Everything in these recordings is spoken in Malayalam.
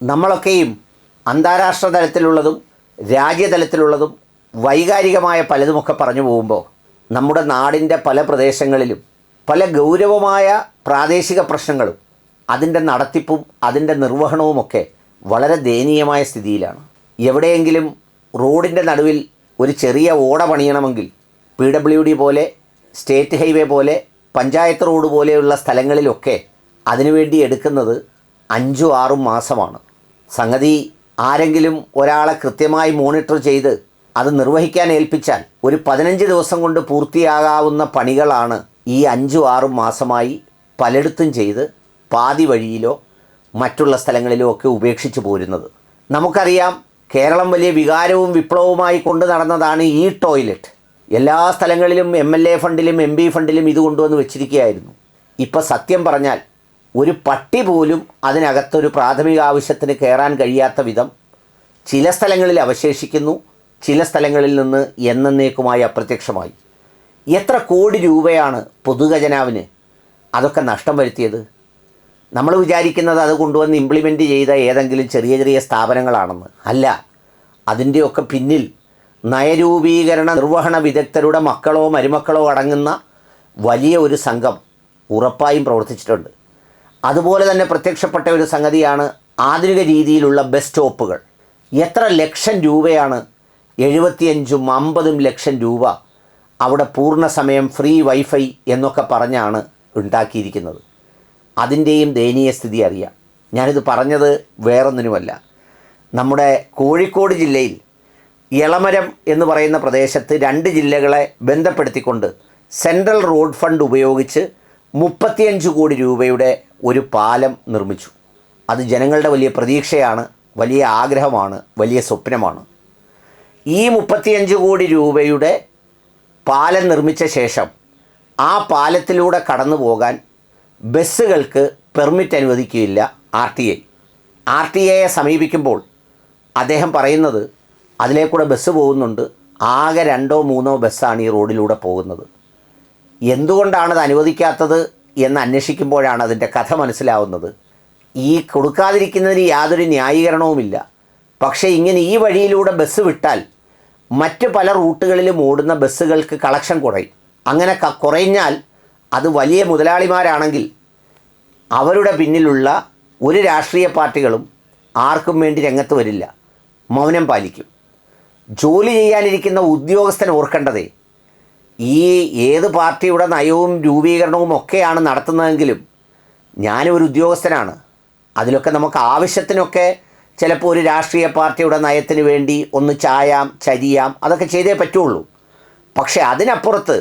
നമ്മളൊക്കെയും അന്താരാഷ്ട്ര തലത്തിലുള്ളതും രാജ്യതലത്തിലുള്ളതും വൈകാരികമായ പലതുമൊക്കെ പറഞ്ഞു പോകുമ്പോൾ നമ്മുടെ നാടിന്റെ പല പ്രദേശങ്ങളിലും പല ഗൗരവമായ പ്രാദേശിക പ്രശ്നങ്ങളും അതിന്റെ നടത്തിപ്പും അതിന്റെ നിർവഹണവുമൊക്കെ വളരെ ദയനീയമായ സ്ഥിതിയിലാണ്. എവിടെയെങ്കിലും റോഡിന്റെ നടുവിൽ ഒരു ചെറിയ ഓട പണിയണമെങ്കിൽ പി ഡബ്ല്യു ഡി പോലെ സ്റ്റേറ്റ് ഹൈവേ പോലെ പഞ്ചായത്ത് റോഡ് പോലെയുള്ള സ്ഥലങ്ങളിലൊക്കെ അതിനുവേണ്ടി എടുക്കുന്നത് അഞ്ചും ആറും മാസമാണ്. സംഗതി ആരെങ്കിലും ഒരാളെ കൃത്യമായി മോണിറ്റർ ചെയ്ത് അത് നിർവഹിക്കാൻ ഏൽപ്പിച്ചാൽ ഒരു പതിനഞ്ച് ദിവസം കൊണ്ട് പൂർത്തിയാകാവുന്ന പണികളാണ് ഈ അഞ്ചും ആറും മാസമായി പലയിടത്തും ചെയ്ത് പാതി വഴിയിലോ മറ്റുള്ള സ്ഥലങ്ങളിലോ ഒക്കെ ഉപേക്ഷിച്ചു പോരുന്നത്. നമുക്കറിയാം കേരളം വലിയ വികാരവും വിപ്ലവവുമായി കൊണ്ടു നടന്നതാണ് ഈ ടോയ്ലറ്റ്. എല്ലാ സ്ഥലങ്ങളിലും എം എൽ എ ഫണ്ടിലും എം പി ഫണ്ടിലും ഇത് കൊണ്ടുവന്ന് വെച്ചിരിക്കുകയായിരുന്നു. ഇപ്പം സത്യം പറഞ്ഞാൽ ഒരു പട്ടി പോലും അതിനകത്തൊരു പ്രാഥമിക ആവശ്യത്തിന് കയറാൻ കഴിയാത്ത വിധം ചില സ്ഥലങ്ങളിൽ അവശേഷിക്കുന്നു ചില സ്ഥലങ്ങളിൽ നിന്ന് എന്നേക്കുമായി അപ്രത്യക്ഷമായി. എത്ര കോടി രൂപയാണ് പൊതുഖജനാവിന് അതൊക്കെ നഷ്ടം വരുത്തിയത്? നമ്മൾ വിചാരിക്കുന്നത് അത് കൊണ്ടുവന്ന് ഇംപ്ലിമെന്റ് ചെയ്ത ഏതെങ്കിലും ചെറിയ ചെറിയ സ്ഥാപനങ്ങളാണെന്ന്. അല്ല അതിന്റെയൊക്കെ പിന്നിൽ നയരൂപീകരണ നിർവഹണ വിദഗ്ധരുടെ മക്കളോ മരുമക്കളോ അടങ്ങുന്ന വലിയ ഒരു സംഘം ഉറപ്പായും പ്രവർത്തിച്ചിട്ടുണ്ട്. അതുപോലെ തന്നെ പ്രത്യക്ഷപ്പെട്ട ഒരു സംഗതിയാണ് ആധുനിക രീതിയിലുള്ള ബസ് സ്റ്റോപ്പുകൾ. എത്ര ലക്ഷം രൂപയാണ്? എഴുപത്തിയഞ്ചും അമ്പതും ലക്ഷം രൂപ അവിടെ പൂർണ സമയം ഫ്രീ വൈഫൈ എന്നൊക്കെ പറഞ്ഞാണ് ഉണ്ടാക്കിയിരിക്കുന്നത്. അതിന്റെയും ദയനീയ സ്ഥിതി അറിയാം. ഞാനിത് പറഞ്ഞത് വേറൊന്നിനുമല്ല. നമ്മുടെ കോഴിക്കോട് ജില്ലയിൽ ഇളമരം എന്ന് പറയുന്ന പ്രദേശത്ത് രണ്ട് ജില്ലകളെ ബന്ധപ്പെടുത്തിക്കൊണ്ട് സെൻട്രൽ റോഡ് ഫണ്ട് ഉപയോഗിച്ച് മുപ്പത്തിയഞ്ച് കോടി രൂപയുടെ ഒരു പാലം നിർമ്മിച്ചു. അത് ജനങ്ങളുടെ വലിയ പ്രതീക്ഷയാണ് വലിയ ആഗ്രഹമാണ് വലിയ സ്വപ്നമാണ്. ഈ മുപ്പത്തിയഞ്ച് കോടി രൂപയുടെ പാലം നിർമ്മിച്ച ശേഷം ആ പാലത്തിലൂടെ കടന്നു പോകാൻ ബസ്സുകൾക്ക് permit അനുവദിക്കുകയില്ല R T I. R T ഐയെ സമീപിക്കുമ്പോൾ അദ്ദേഹം പറയുന്നത് അതിലേക്കൂടെ ബസ് പോകുന്നുണ്ട് ആകെ രണ്ടോ മൂന്നോ ബസ്സാണ് ഈ റോഡിലൂടെ പോകുന്നത്. എന്തുകൊണ്ടാണ് അനുവദിക്കാത്തത്? എന്ന് അന്വേഷിക്കുമ്പോഴാണ് അതിന്റെ കഥ മനസ്സിലാവുന്നത്. ഈ കൊടുക്കാതിരിക്കുന്നതിന് യാതൊരു ന്യായീകരണവുമില്ല. പക്ഷേ ഇങ്ങനെ ഈ വഴിയിലൂടെ ബസ് വിട്ടാൽ മറ്റ് പല റൂട്ടുകളിലും ഓടുന്ന ബസ്സുകൾക്ക് കളക്ഷൻ കുറയും. അങ്ങനെ കുറഞ്ഞാൽ അത് വലിയ മുതലാളിമാരാണെങ്കിൽ അവരുടെ പിന്നിലുള്ള ഒരു രാഷ്ട്രീയ പാർട്ടികളും ആർക്കും വേണ്ടി രംഗത്ത് വരില്ല. മൗനം പാലിക്കും. ജോലി ചെയ്യാനിരിക്കുന്ന ഉദ്യോഗസ്ഥൻ ഓർക്കേണ്ടതേ ഈ ഏത് പാർട്ടിയുടെ നയവും രൂപീകരണവും ഒക്കെയാണ് നടത്തുന്നതെങ്കിലും ഞാനും ഒരു ഉദ്യോഗസ്ഥനാണ്. അതിലൊക്കെ നമുക്ക് ആവശ്യത്തിനൊക്കെ ചിലപ്പോൾ ഒരു രാഷ്ട്രീയ പാർട്ടിയുടെ നയത്തിന് വേണ്ടി ഒന്ന് ചായാം ചരിയാം അതൊക്കെ ചെയ്തേ പറ്റുള്ളൂ. പക്ഷേ അതിനപ്പുറത്ത്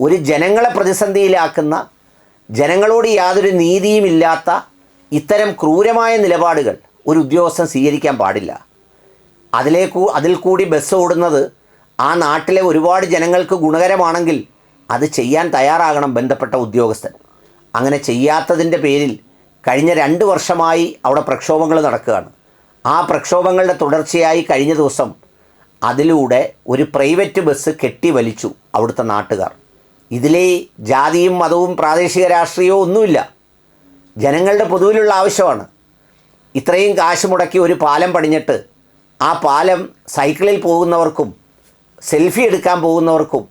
ഒരു ജനങ്ങളെ പ്രതിസന്ധിയിലാക്കുന്ന ജനങ്ങളോട് യാതൊരു നീതിയുമില്ലാത്ത ഇത്തരം ക്രൂരമായ നിലപാടുകൾ ഒരു ഉദ്യോഗസ്ഥൻ സ്വീകരിക്കാൻ പാടില്ല. അതിലേക്കു അതിൽ കൂടി ബസ് ഓടുന്നത് ആ നാട്ടിലെ ഒരുപാട് ജനങ്ങൾക്ക് ഗുണകരമാണെങ്കിൽ അത് ചെയ്യാൻ തയ്യാറാകണം ബന്ധപ്പെട്ട ഉദ്യോഗസ്ഥൻ. അങ്ങനെ ചെയ്യാത്തതിന്റെ പേരിൽ കഴിഞ്ഞ രണ്ട് വർഷമായി അവിടെ പ്രക്ഷോഭങ്ങൾ നടക്കുകയാണ്. ആ പ്രക്ഷോഭങ്ങളുടെ തുടർച്ചയായി കഴിഞ്ഞ ദിവസം അതിലൂടെ ഒരു പ്രൈവറ്റ് ബസ് കെട്ടി വലിച്ചു അവിടുത്തെ നാട്ടുകാർ. ഇതിലെ ജാതിയും മതവും പ്രാദേശിക രാഷ്ട്രീയവും ഒന്നുമില്ല. ജനങ്ങളുടെ പൊതുവിലുള്ള ആവശ്യമാണ്. ഇത്രയും കാശ് മുടക്കി ഒരു പാലം പണിഞ്ഞിട്ട് ആ പാലം സൈക്കിളിൽ പോകുന്നവർക്കും സെൽഫി എടുക്കാൻ പോകുന്നവർക്കും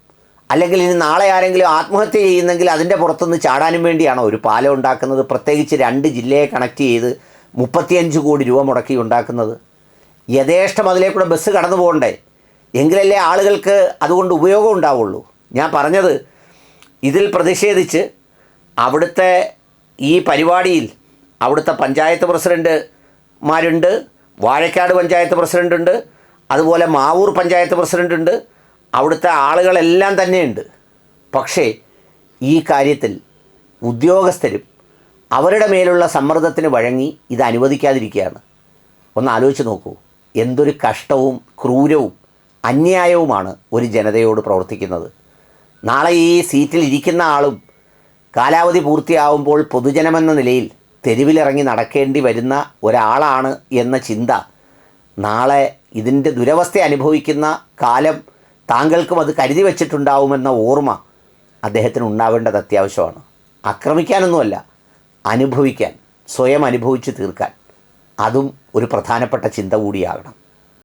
അല്ലെങ്കിൽ ഇനി നാളെ ആരെങ്കിലും ആത്മഹത്യ ചെയ്യുന്നെങ്കിൽ അതിന്റെ പുറത്തുനിന്ന് ചാടാനും വേണ്ടിയാണോ? ഒരു പാലം ഉണ്ടാക്കുന്നത് പ്രത്യേകിച്ച് രണ്ട് ജില്ലയെ കണക്ട് ചെയ്ത് മുപ്പത്തിയഞ്ച് കോടി രൂപ മുടക്കി ഉണ്ടാക്കുന്നത്. യഥേഷ്ടം അതിലേക്കൂടെ ബസ് കടന്നു പോകണ്ടേ? എങ്കിലല്ലേ ആളുകൾക്ക് അതുകൊണ്ട് ഉപയോഗം ഉണ്ടാവുള്ളൂ. ഞാൻ പറഞ്ഞത് ഇതിൽ പ്രതിഷേധിച്ച് അവിടുത്തെ ഈ പരിപാടിയിൽ അവിടുത്തെ പഞ്ചായത്ത് പ്രസിഡന്റുമാരുണ്ട് വാഴക്കാട് പഞ്ചായത്ത് പ്രസിഡന്റുണ്ട് അതുപോലെ മാവൂർ പഞ്ചായത്ത് പ്രസിഡന്റ് ഉണ്ട് അവിടുത്തെ ആളുകളെല്ലാം തന്നെയുണ്ട്. പക്ഷേ ഈ കാര്യത്തിൽ ഉദ്യോഗസ്ഥരും അവരുടെ മേലുള്ള സമ്മർദ്ദത്തിന് വഴങ്ങി ഇത് അനുവദിക്കാതിരിക്കുകയാണ്. ഒന്ന് ആലോചിച്ച് നോക്കൂ. എന്തൊരു കഷ്ടവും ക്രൂരവും അന്യായവുമാണ് ഒരു ജനതയോട് പ്രവർത്തിക്കുന്നത്. നാളെ ഈ സീറ്റിൽ ഇരിക്കുന്ന ആളും കാലാവധി പൂർത്തിയാവുമ്പോൾ പൊതുജനമെന്ന നിലയിൽ തെരുവിലിറങ്ങി നടക്കേണ്ടി വരുന്ന ഒരാളാണ് എന്ന ചിന്ത നാളെ ഇതിന്റെ ദുരവസ്ഥ അനുഭവിക്കുന്ന കാലം താങ്കൾക്കും അത് കരുതി വച്ചിട്ടുണ്ടാവുമെന്ന ഓർമ്മ അദ്ദേഹത്തിന് ഉണ്ടാവേണ്ടത് അത്യാവശ്യമാണ്. ആക്രമിക്കാനൊന്നുമല്ല അനുഭവിക്കാൻ സ്വയം അനുഭവിച്ച് തീർക്കാൻ. അതും ഒരു പ്രധാനപ്പെട്ട ചിന്ത കൂടിയാകണം.